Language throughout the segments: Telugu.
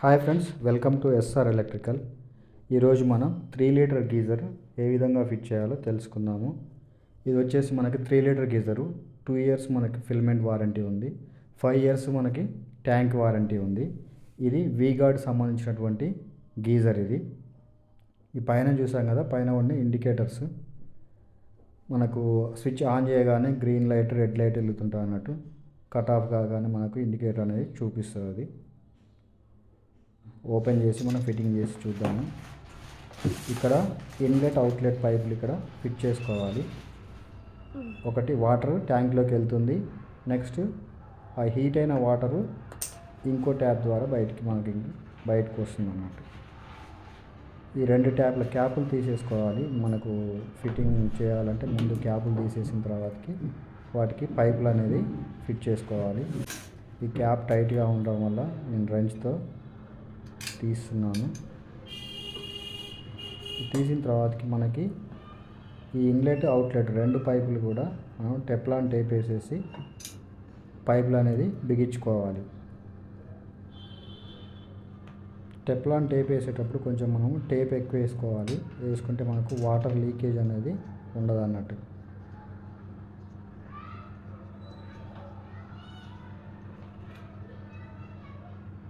Hi friends welcome to SR Electricals. ఈరోజు మనం త్రీ లీటర్ గీజర్ ఏ విధంగా ఫిట్ చేయాలో తెలుసుకుందాము. ఇది వచ్చేసి మనకి three litre geyser two years మనకి ఫిల్మెంట్ వారంటీ ఉంది ఫైవ్ ఇయర్స్ మనకి ట్యాంక్ వారంటీ ఉంది. ఇది వీగార్డ్ సంబంధించినటువంటి గీజర్ ఇది. ఈ పైన చూసాం కదా పైన ఉన్న ఇండికేటర్స్. మనకు స్విచ్ ఆన్ చేయగానే గ్రీన్ లైట్ రెడ్ లైట్ వెలుగుతుంటా అన్నట్టు. కట్ ఆఫ్ కాగానే మనకు ఇండికేటర్ అనేది చూపిస్తుంది. అది ఓపెన్ చేసి మనం ఫిట్టింగ్ చేసి చూద్దాము. ఇక్కడ ఇన్లెట్ అవుట్లెట్ పైపులు ఇక్కడ ఫిట్ చేసుకోవాలి. ఒకటి వాటర్ ట్యాంక్లోకి వెళ్తుంది. నెక్స్ట్ ఆ హీట్ అయిన వాటరు ఇంకో ట్యాప్ ద్వారా బయటికి మనకి బయటకు వస్తుంది అన్నట్టు. ఈ రెండు ట్యాప్ల క్యాపులు తీసేసుకోవాలి. మనకు ఫిట్టింగ్ చేయాలంటే ముందు క్యాపులు తీసేసిన తర్వాతకి వాటికి పైపులు అనేది ఫిట్ చేసుకోవాలి. ఈ క్యాప్ టైట్గా ఉండడం వల్ల నేను రెంచ్తో తీస్తున్నాను. తీసిన తర్వాతకి మనకి ఈ ఇన్లెట్ అవుట్లెట్ రెండు పైపులు కూడా మనం టెప్లాన్ టేప్ వేసేసి పైపులు అనేది బిగించుకోవాలి. టెప్లాన్ టేప్ వేసేటప్పుడు కొంచెం మనం టేప్ ఎక్కువ వేసుకోవాలి. వేసుకుంటే మనకు వాటర్ లీకేజ్ అనేది ఉండదు అన్నట్టు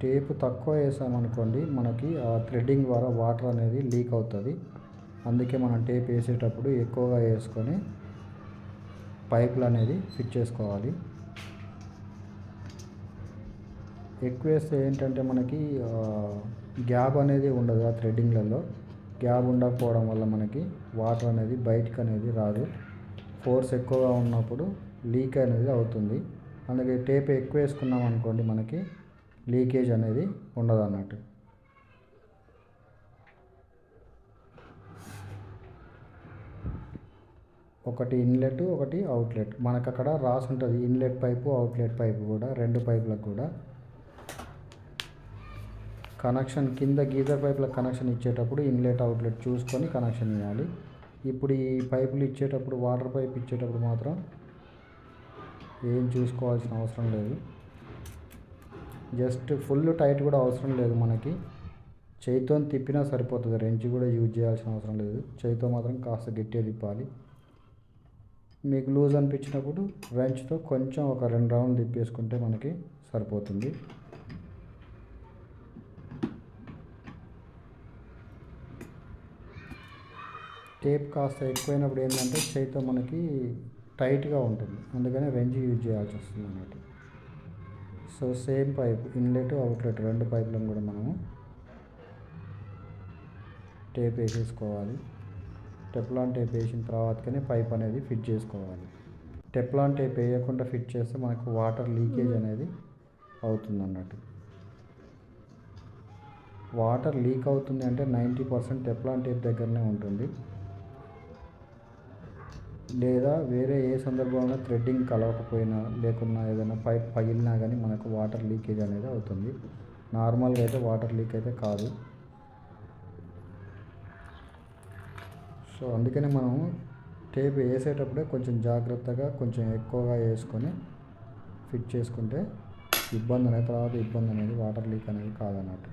టేపు తక్కువ వేసామనుకోండి మనకి ఆ థ్రెడ్డింగ్ ద్వారా వాటర్ అనేది లీక్ అవుతుంది. అందుకే మనం టేప్ వేసేటప్పుడు ఎక్కువగా వేసుకొని పైపులు అనేది ఫిట్ చేసుకోవాలి. ఎక్కువ వేస్తే ఏంటంటే మనకి గ్యాప్ అనేది ఉండదు ఆ థ్రెడ్డింగ్లలో. గ్యాప్ ఉండకపోవడం వల్ల మనకి వాటర్ అనేది బయటకు అనేది రాదు. ఫోర్స్ ఎక్కువగా ఉన్నప్పుడు లీక్ అనేది అవుతుంది. అందుకే టేప్ ఎక్కువ వేసుకున్నాం అనుకోండి మనకి లీకేజ్ అనేది ఉండదు అన్నట్టు ఒకటి ఇన్లెట్ ఒకటి అవుట్లెట్. మనకు అక్కడ రాసి ఉంటుంది ఇన్లెట్ పైపు అవుట్లెట్ పైపు కూడా రెండు పైపులకు కూడా. కనెక్షన్ కింద గీజర్ పైపుల కనెక్షన్ ఇచ్చేటప్పుడు ఇన్లెట్ అవుట్లెట్ చూసుకొని కనెక్షన్ ఇవ్వాలి. ఇప్పుడు ఈ పైపులు ఇచ్చేటప్పుడు వాటర్ పైప్ ఇచ్చేటప్పుడు మాత్రం ఏం చూసుకోవాల్సిన అవసరం లేదు. జస్ట్ ఫుల్ టైట్ కూడా అవసరం లేదు మనకి. చేయితో తిప్పినా సరిపోతుంది. రెంచ్ కూడా యూజ్ చేయాల్సిన అవసరం లేదు. చేయితో మాత్రం కాస్త గట్టిగా తిప్పాలి. మీకు లూజ్ అనిపించినప్పుడు రెంచ్తో కొంచెం ఒక రెండు రౌండ్లు తిప్పేసుకుంటే మనకి సరిపోతుంది. టేప్ కాస్త ఎక్కువైనప్పుడు ఏంటంటే చేయితో మనకి టైట్గా ఉంటుంది. అందుకని రెంజ్ యూజ్ చేయాల్సి వస్తుంది అన్నట్టు so same pipe inlet outlet రెండు పైపులను కూడా మనము టేప్ వేసేసుకోవాలి. టెప్లాన్ టేప్ వేసిన తర్వాతనే పైప్ అనేది ఫిట్ చేసుకోవాలి. టెప్లాన్ టేప్ వేయకుండా ఫిట్ చేస్తే మనకు వాటర్ లీకేజ్ అనేది అవుతుంది అన్నట్టు వాటర్ లీక్ అవుతుంది అంటే నైంటీ పర్సెంట్ టెప్లాన్ టేప్ దగ్గరనే ఉంటుంది. లేదా వేరే ఏ సందర్భంలో థ్రెడ్డింగ్ కలవకపోయినా లేకున్నా ఏదైనా పైప్ పగిలినా కానీ మనకు వాటర్ లీకేజ్ అనేది అవుతుంది. నార్మల్గా అయితే వాటర్ లీక్ అయితే కాదు. సో అందుకనే మనం టేప్ వేసేటప్పుడే కొంచెం జాగ్రత్తగా కొంచెం ఎక్కువగా వేసుకొని ఫిట్ చేసుకుంటే ఇబ్బంది అనేది తర్వాత ఇబ్బంది అనేది వాటర్ లీక్ అనేది కాదన్నట్టు.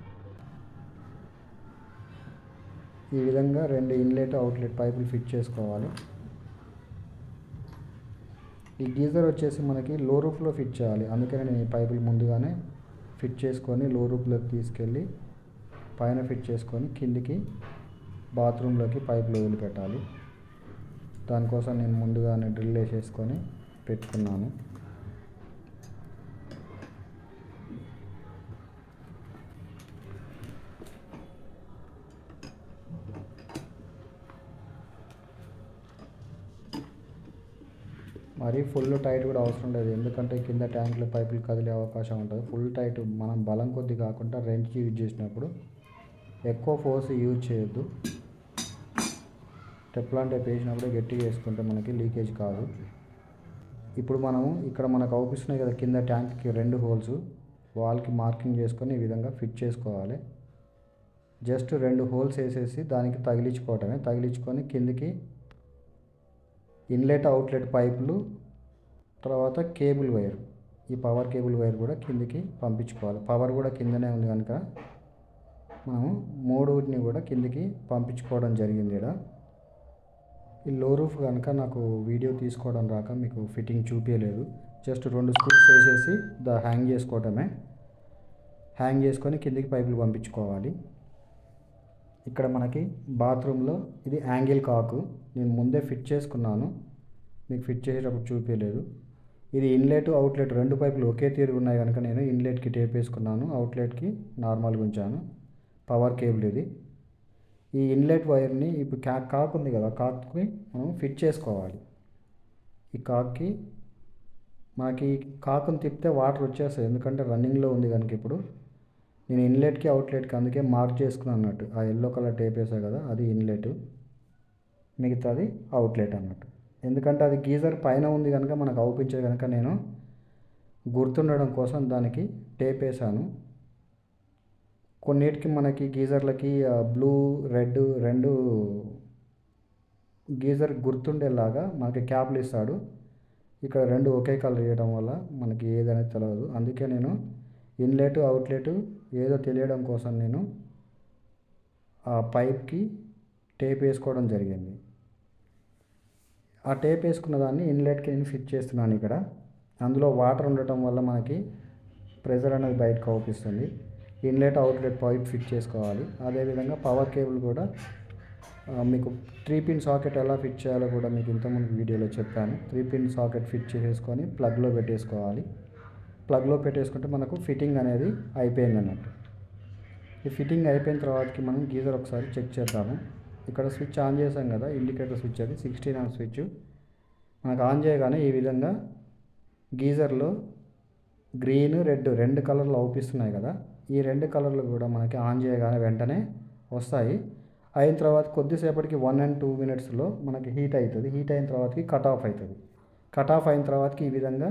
ఈ విధంగా రెండు ఇన్లెట్ అవుట్లెట్ పైపులు ఫిట్ చేసుకోవాలి. ఈ గీజర్ వచ్చేసి మనకి లో రూఫ్లో ఫిట్ చేయాలి. అందుకనే నేను ఈ పైపులు ముందుగానే ఫిట్ చేసుకొని లో రూఫ్లోకి తీసుకెళ్ళి పైన ఫిట్ చేసుకొని కిందికి బాత్రూంలోకి పైపులు వదిలిపెట్టాలి. దానికోసం నేను ముందుగానే డ్రిల్ వేసేసుకొని పెట్టుకున్నాను. మరీ ఫుల్ టైట్ కూడా అవసరం లేదు. ఎందుకంటే కింద ట్యాంకులు పైపులు కదిలే అవకాశం ఉంటుంది. ఫుల్ టైట్ మనం బలం కొద్ది కాకుండా రెంచ్ యూజ్ చేసినప్పుడు ఎక్కువ ఫోర్స్ యూజ్ చేయొద్దు. టెప్లాన్ టైప్ వేసినప్పుడు గట్టిగా వేసుకుంటే మనకి లీకేజ్ కాదు. ఇప్పుడు మనము ఇక్కడ మనకు అవుపిస్తున్నాయి కదా కింద ట్యాంక్కి రెండు హోల్స్. వాల్కి మార్కింగ్ చేసుకొని ఈ విధంగా ఫిట్ చేసుకోవాలి. జస్ట్ రెండు హోల్స్ వేసేసి దానికి తగిలించుకోవటమే. తగిలించుకొని కిందికి ఇన్లెట్ అవుట్లెట్ పైపులు తర్వాత కేబుల్ వైర్. ఈ పవర్ కేబుల్ వైర్ కూడా కిందికి పంపించుకోవాలి. పవర్ కూడా కిందనే ఉంది కనుక మనం మూడుని కూడా కిందికి పంపించుకోవడం జరిగింది ఇక్కడ. ఈ లో రూఫ్ కనుక నాకు వీడియో తీసుకోవడం రాక మీకు ఫిట్టింగ్ చూపించలేదు జస్ట్ రెండు స్క్రూస్ వేసేసి దా హ్యాంగ్ చేసుకోవటమే. హ్యాంగ్ చేసుకొని కిందికి పైపులు పంపించుకోవాలి. ఇక్కడ మనకి బాత్రూంలో ఇది యాంగిల్ కాకు. నేను ముందే ఫిట్ చేసుకున్నాను. మీకు ఫిట్ చేసేటప్పుడు చూపించలేదు ఇది ఇన్లెట్ అవుట్లెట్ రెండు పైపులు ఒకే తీరు ఉన్నాయి కనుక నేను ఇన్లెట్కి టేప్ వేసుకున్నాను. అవుట్లెట్కి నార్మల్గా ఉంచాను. పవర్ కేబుల్ ఇది. ఈ ఇన్లెట్ వైర్ని ఇప్పుడు క్యా కాక్ ఉంది కదా కాక్కి మనం ఫిట్ చేసుకోవాలి. ఈ కాక్కి మనకి కాకుని తిప్పితే వాటర్ వచ్చేస్తాయి. ఎందుకంటే రన్నింగ్లో ఉంది కనుక ఇప్పుడు. నేను ఇన్లెట్కి అవుట్లెట్కి అందుకే మార్క్ చేసుకున్నాను అన్నట్టు. ఆ ఎల్లో కలర్ టేప్ వేసా కదా అది ఇన్లెట్. మిగతాది అవుట్లెట్ అన్నట్టు. ఎందుకంటే అది గీజర్ పైన ఉంది కనుక మనకు అవుపించే కనుక నేను గుర్తుండడం కోసం దానికి టేప్ వేసాను. కొన్నిటికి మనకి గీజర్లకి బ్లూ రెడ్ రెండు గీజర్ గుర్తుండేలాగా మనకి క్యాప్లు ఇస్తాడు. ఇక్కడ రెండు ఒకే కలర్ వేయడం వల్ల మనకి ఏదనేది తెలియదు అందుకే నేను ఇన్లెట్ అవుట్లెట్ ఏదో తెలియడం కోసం నేను ఆ పైప్కి టేప్ వేసుకోవడం జరిగింది. ఆ టేప్ వేసుకున్న దాన్ని ఇన్లెట్కి నేను ఫిట్ చేస్తున్నాను ఇక్కడ. అందులో వాటర్ ఉండటం వల్ల మనకి ప్రెజర్ అనేది బయటకు అవుపిస్తుంది. ఇన్లెట్ అవుట్లెట్ పైప్ ఫిట్ చేసుకోవాలి. అదేవిధంగా పవర్ కేబుల్ కూడా మీకు త్రీ పిన్ సాకెట్ ఎలా ఫిట్ చేయాలో కూడా మీకు ఇంతకుముందు వీడియోలో చెప్పాను. త్రీ పిన్ సాకెట్ ఫిట్ చేసేసుకొని ప్లగ్లో పెట్టేసుకోవాలి. ప్లగ్లో పెట్టేసుకుంటే మనకు ఫిట్టింగ్ అనేది అయిపోయింది అన్నట్టు. ఈ ఫిట్టింగ్ అయిపోయిన తర్వాతకి మనం గీజర్ ఒకసారి చెక్ చేద్దాము. ఇక్కడ స్విచ్ ఆన్ చేసాం కదా ఇండికేటర్ స్విచ్ అది సిక్స్టీన్ ఆన్ స్విచ్ మనకు ఆన్ చేయగానే ఈ విధంగా గీజర్లో గ్రీన్ రెడ్ రెండు కలర్లు అవుపిస్తున్నాయి కదా. ఈ రెండు కలర్లు కూడా మనకి ఆన్ చేయగానే వెంటనే వస్తాయి. అయిన తర్వాత కొద్దిసేపటికి వన్ అండ్ టూ మినిట్స్లో మనకి హీట్ అవుతుంది. హీట్ అయిన తర్వాతకి కట్ ఆఫ్ అవుతుంది. కట్ ఆఫ్ అయిన తర్వాతకి ఈ విధంగా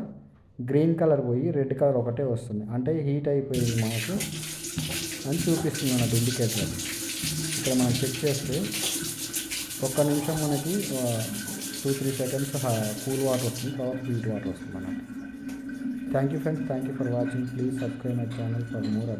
గ్రీన్ కలర్ పోయి రెడ్ కలర్ ఒకటే వస్తుంది. అంటే హీట్ అయిపోయింది మనకు అని చూపిస్తుంది మనకు ఇండికేటర్. ఇక్కడ మనం చెక్ చేస్తే ఒక్క నిమిషం మనకి two three seconds cool water వస్తుంది తర్వాత హీట్ వాటర్ వస్తుంది అన్నమాట thank you friends thank you for watching. Please subscribe my channel for more